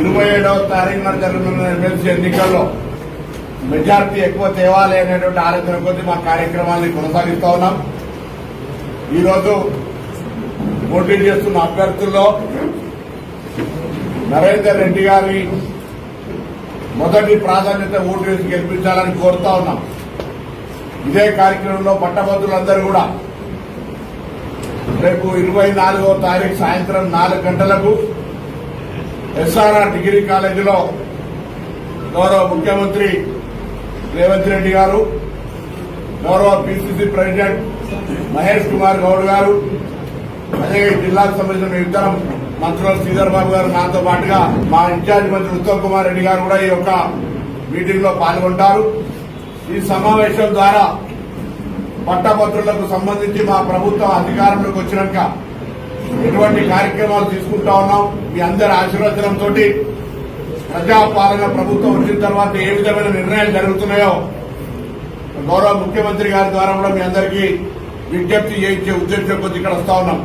ఇరవై ఏడవ తారీఖున జరుగుతున్న ఎమ్మెల్సీ ఎన్నికల్లో మెజార్టీ ఎక్కువ తేవాలి అనేటువంటి ఆలోచన కొద్ది మా కార్యక్రమాన్ని కొనసాగిస్తా ఉన్నాం. ఈరోజు పోటీ చేస్తున్న అభ్యర్థుల్లో నరేందర్ రెడ్డి గారి మొదటి ప్రాధాన్యత ఓటు వేసి గెలిపించాలని కోరుతా ఉన్నాం. ఇదే కార్యక్రమంలో పట్టభద్రులందరూ కూడా రేపు ఇరవై నాలుగవ తారీఖు సాయంత్రం నాలుగు గంటలకు ఎస్ఆర్ఆర్ డిగ్రీ కాలేజీలో గౌరవ ముఖ్యమంత్రి రేవంత్ రెడ్డి గారు గౌరవ పిసిసి ప్రెసిడెంట్ మహేష్ కుమార్ గౌడ్ గారు అలాగే జిల్లాకు సంబంధించిన ఇద్దరం మంత్రులు శ్రీధర్ బాబు గారు నాతో పాటుగా మా ఇన్ఛార్జ్ మంత్రి ఉత్తమ్ కుమార్ రెడ్డి గారు కూడా ఈ యొక్క మీటింగ్లో పాల్గొంటారు. ఈ సమావేశం ద్వారా పట్టభద్రులకు సంబంధించి మా ప్రభుత్వం అధికారంలోకి వచ్చినాక ఎటువంటి కార్యక్రమాలు తీసుకుంటా ఉన్నాం. మీ అందరి ఆశీర్వచనంతో ప్రజాపాలన ప్రభుత్వం వచ్చిన తర్వాత ఏ విధమైన నిర్ణయాలు జరుగుతున్నాయో గౌరవ ముఖ్యమంత్రి గారి ద్వారా కూడా మీ అందరికీ విజ్ఞప్తి చేయించే ఉద్దేశం కొద్ది ఇక్కడ వస్తా ఉన్నాం.